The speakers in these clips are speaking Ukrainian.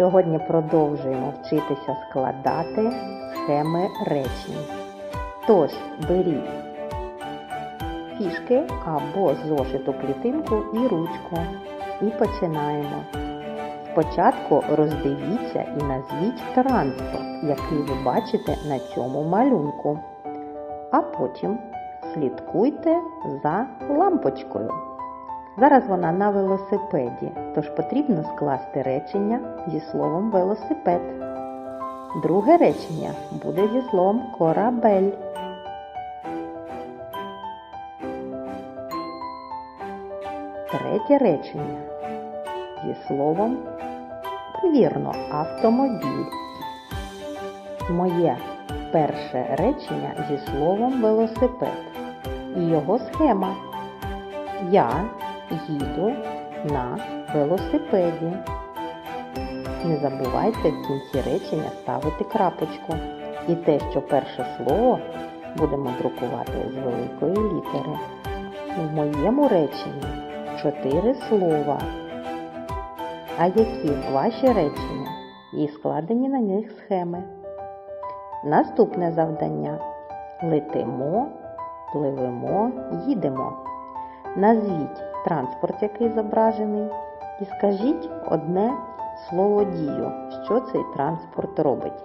Сьогодні продовжуємо вчитися складати схеми речень. Тож беріть фішки або зошиту клітинку і ручку. І починаємо. Спочатку роздивіться і назвіть транспорт, який ви бачите на цьому малюнку. А потім слідкуйте за лампочкою. Зараз вона на велосипеді, тож потрібно скласти речення зі словом велосипед. Друге речення буде зі словом корабель. Третє речення зі словом вірно, автомобіль. Моє перше речення зі словом велосипед і його схема. Я їду на велосипеді. Не забувайте в кінці речення ставити крапочку. І те, що перше слово будемо друкувати з великої літери. У моєму реченні чотири слова. А які ваші речення і складені на них схеми? Наступне завдання. Летимо, пливемо, їдемо. Назвіть транспорт, який зображений, і скажіть одне слово дію, що цей транспорт робить.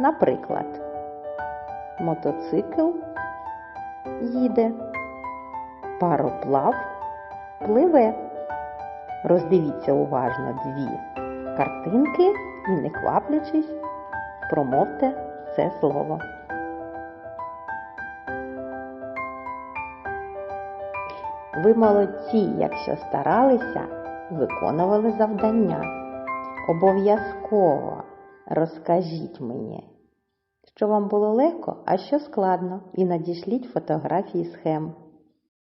Наприклад, мотоцикл їде, пароплав пливе. Роздивіться уважно дві картинки і, не кваплячись, промовте це слово. Ви молодці, якщо старалися, виконували завдання. Обов'язково розкажіть мені, що вам було легко, а що складно, і надішліть фотографії схем.